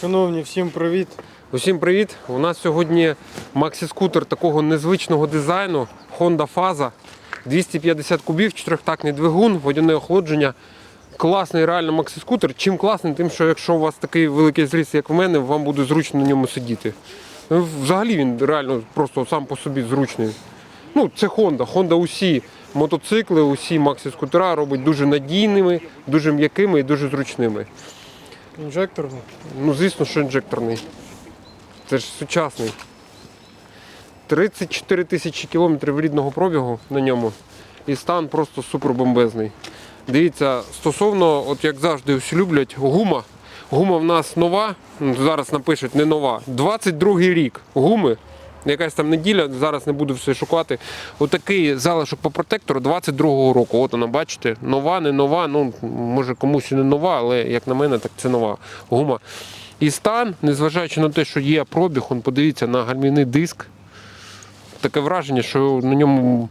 Шановні, всім привіт. Усім привіт! У нас сьогодні максі-скутер такого незвичного дизайну Honda Faza. 250 кубів, чотирьохтактний двигун, водяне охолодження. Класний реально максі-скутер. Чим класний, тим, що якщо у вас такий великий зріст, як в мене, вам буде зручно на ньому сидіти. Ну, Взагалі він реально просто сам по собі зручний. Ну, це Honda. Honda усі мотоцикли, усі максі-скутера робить дуже надійними, дуже м'якими і дуже зручними. Інжекторний. Ну, звісно, що інжекторний. Це ж сучасний. 34 тисячі кілометрів рідного пробігу на ньому. І стан просто супербомбезний. Дивіться, стосовно, от як завжди всі люблять, гума. Гума в нас нова, зараз напишуть не нова. 22 й рік гуми. Якась там неділя, зараз не буду все шукати. Отакий залишок по протектору 22-го року. От вона, бачите, нова, не нова. Ну, може комусь і не нова, але як на мене, так це нова гума. І стан, незважаючи на те, що є пробіг, он подивіться на гальмівний диск. Таке враження, що на ньому,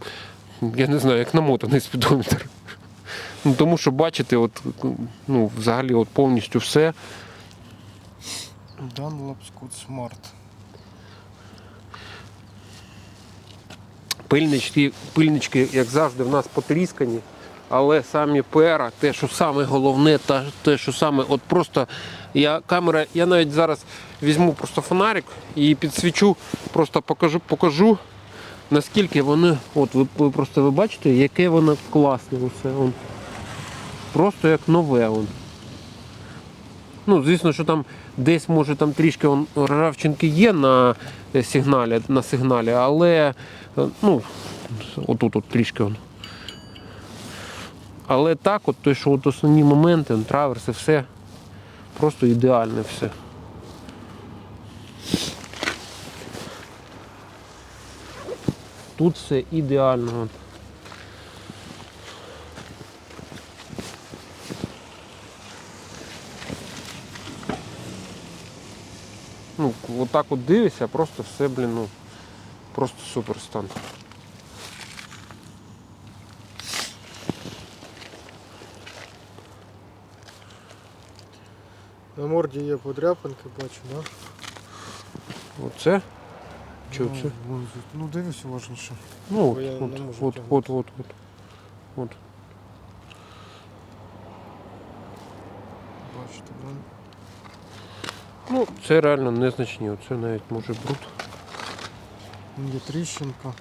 я не знаю, як намотаний спідометр. Ну, тому що бачите, от, ну, взагалі от повністю все. Dunlop Scoot Smart. Пильнички, пильнички, як завжди, в нас потріскані. Але самі пера, те, що саме головне, та те, що саме, от просто я камера, я навіть зараз візьму просто фонарик і підсвічу, просто покажу, покажу наскільки вони, от ви, ви просто ви бачите, яке воно класне усе. Просто як нове. Он. Ну, звісно, що там десь може там трішки он, ржавчинки є на е, сигналі, на сигналі, але е, ну, отут от трішки. Он. Але так, от той, що от основні моменти, траверси, все просто ідеальне все. Тут все ідеально. Ну, отак от дивишся, просто все, блін, ну, просто супер стан. На морді є подряпинки, бачу, да? Оце? Чи ну, оце? ну, Ну, дивись уважніше. Ну, Бо я от, не от, можу от, тягнути. от, от, от, от. Бачите, да? Ну, це реально незначні, оце навіть може бруд. Є тріщинка.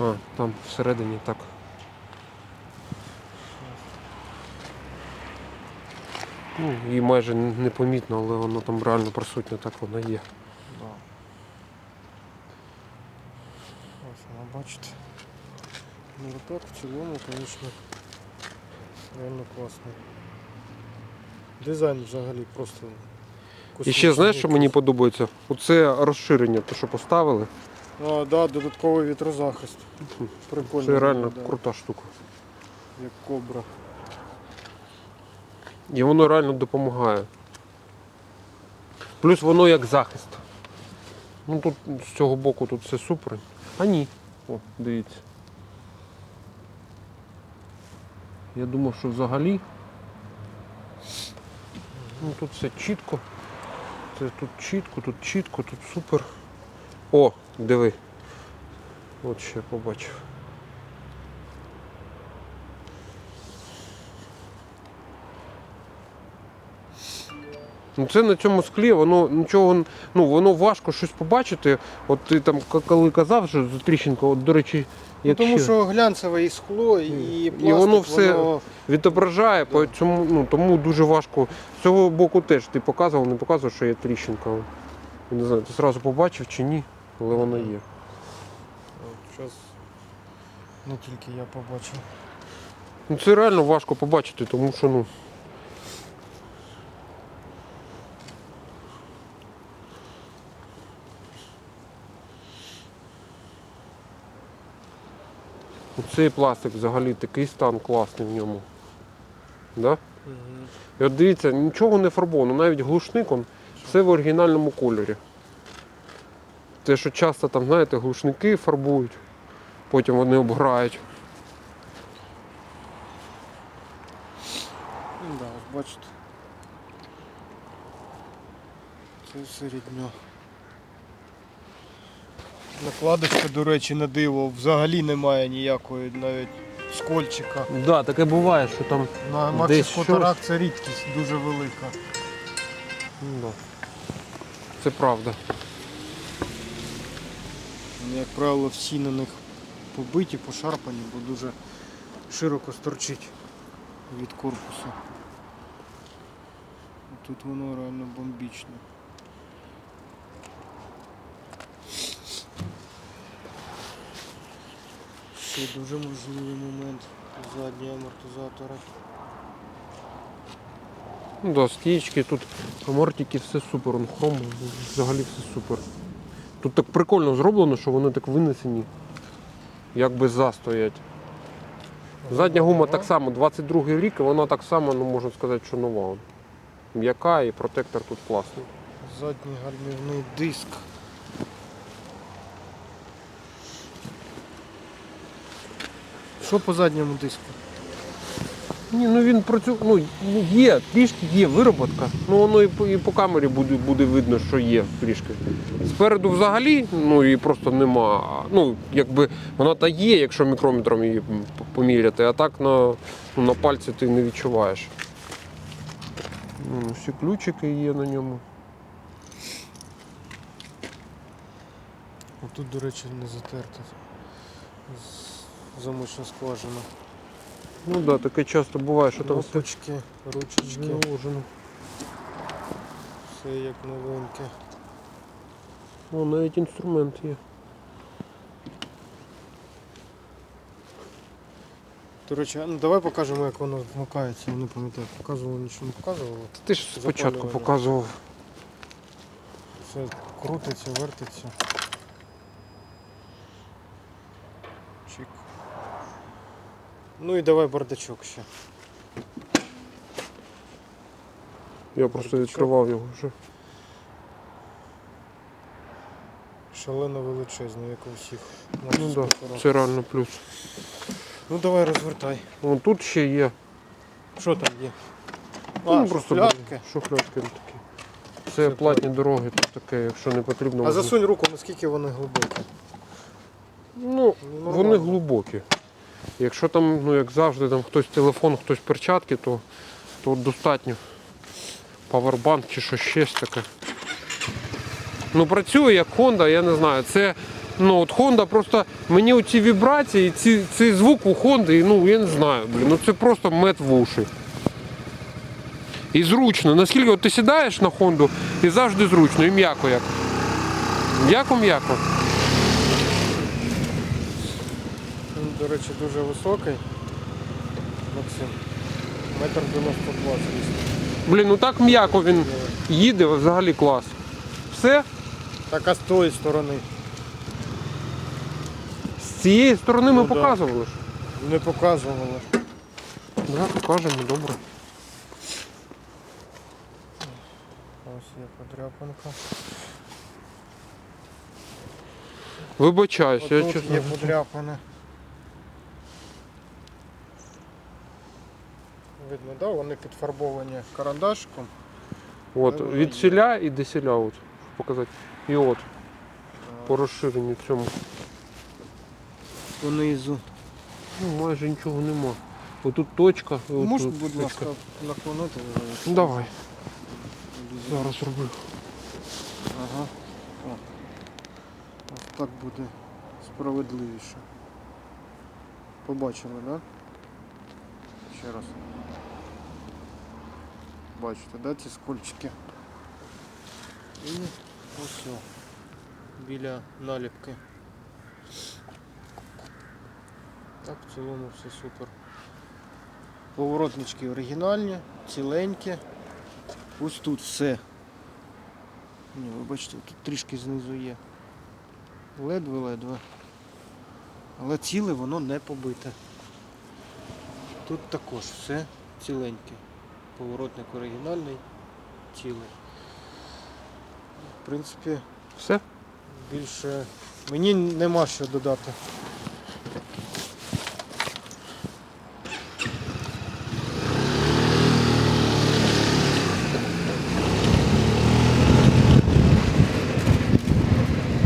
А, там всередині так. Ну, її майже непомітно, але воно там реально присутнє, так воно є. Да. Ось вона, бачите. Ну, так в цілому, звісно, реально класно. Дизайн взагалі просто. І ще знаєш, що мені подобається? Оце розширення, те, що поставили. А, да, додатковий вітрозахист. Прикольно. Це реально виглядає, крута штука. Як кобра. І воно реально допомагає. Плюс воно як захист. Ну тут з цього боку тут все супер. А ні. О, дивіться. Я думав, що взагалі. Ну тут все чітко. Це тут чітко, тут чітко, тут супер. О, диви. От ще побачив. Це на цьому склі, воно нічого, ну воно важко щось побачити. От ти там коли казав, що за тріщинка, от до речі, Ну, як тому ще що глянцеве і скло, і пластик, воно все- воно... відображає, по цьому, ну, тому дуже важко. З цього боку теж ти показував, не показував, що є тріщинка. Я Не знаю, ти одразу побачив чи ні, але вона є. Зараз не тільки я побачив. Ну це реально важко побачити, тому що ну. Цей пластик взагалі такий стан класний в ньому. Да? І от дивіться, нічого не фарбовано, навіть глушником все в оригінальному кольорі. Те, що часто там, знаєте, глушники фарбують, потім вони обграють. Ну, да, ось бачите. Це все. Накладочка, до речі, на диво взагалі немає ніякої навіть скольчика. Да, таке буває, що там. На Десь Максі щось. Це рідкість дуже велика. Да. Це правда. Ну, Як правило, всі на них побиті, пошарпані, бо дуже широко сторчить від корпусу. Тут воно реально бомбічне. Ще дуже можливий момент задні амортизатори. Ну да, стічки, тут амортики, все супер, он хром, взагалі все супер. Тут так прикольно зроблено, що вони так винесені, якби застоять. Задня гума так само, 22 рік, і вона так само, ну можна сказати, що нова. М'яка і протектор тут класний. Задній гальмівний диск. Що по задньому диску? Ні, ну він працює, ну є, трішки є вироботка. Ну воно і по, і по камері буде, буде видно, що є трішки. Спереду взагалі, ну і просто нема. Ну, якби вона та є, якщо мікрометром її поміряти, а так на, ну, на пальці ти не відчуваєш. Ну, всі ключики є на ньому. Тут, до речі, не затерта. З- Замочна скважина. Ну так, да, таке часто буває, що там все Кнопочки, ручечки, заложено. все як новеньке. О, навіть інструмент є. До речі, ну давай покажемо, як воно вмикається. Я не пам'ятаю, показувало, нічого не показувало. Ти ж спочатку Запалювання. показував. Все крутиться, вертиться. Чик. Ну і давай бардачок ще. Я просто відкривав його вже. Шалено величезний, як у всіх. Ну да, це реально плюс. Ну давай розвертай. Вон тут ще є. Що там є? Ну, А, просто шухлядки. Шухлядки такі. Це Це платні дороги, тут таке, якщо не потрібно. А засунь руку, наскільки вони глибокі. Ну, Ну, вони глибокі. Якщо там, ну як завжди, там хтось телефон, хтось перчатки, то, то достатньо. Павербанк чи щось ще таке. Ну працює як Honda, я не знаю. Це ну от Honda просто мені оці вібрації, ці, цей звук у Honda, ну я не знаю, блін, ну це просто мед в уші. І зручно. Наскільки от ти сідаєш на Honda і завжди зручно, і м'яко як. М'яко-м'яко. Він, до речі, дуже високий. Максим. Метр 92 звісно. Блін, ну так м'яко він їде, взагалі клас. Все, Так, а з тої сторони. з цієї сторони ми Ну, да. показували ж. Не показували. Да, покажемо, добре. Ось є подряпинка. Вибачаюсь, я Отут чесно. є подряпини. Видно, да? Вони підфарбовані карандашком. От, Воно від є. селя і до селя, от, показати. І от, по розширенню цьому. Понизу. Ну, майже нічого нема. Отут точка. Можеш, будь точка. ласка, наклонити? Ну, Давай, зараз роблю. Ага. О. Ось так буде справедливіше. Побачили, так? Да? Ще раз. Бачите, да, ці скольчики? І ось біля наліпки. Так, в цілому все супер. Поворотнички оригінальні, ціленькі. Ось тут все. Ні, ви бачите, тут трішки знизу є. Ледве-ледве. Але ціле воно не побите. Тут також все ціленьке поворотник оригінальний, цілий. В принципі, все. Більше мені нема що додати.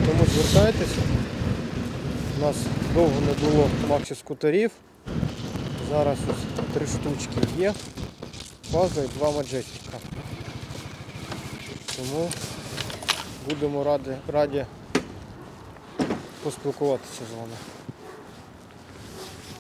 Тому звертайтеся. У нас довго не було максі скутерів. Зараз ось три штучки є. Фаза і два маджестика. Тому будемо раді, раді поспілкуватися з вами.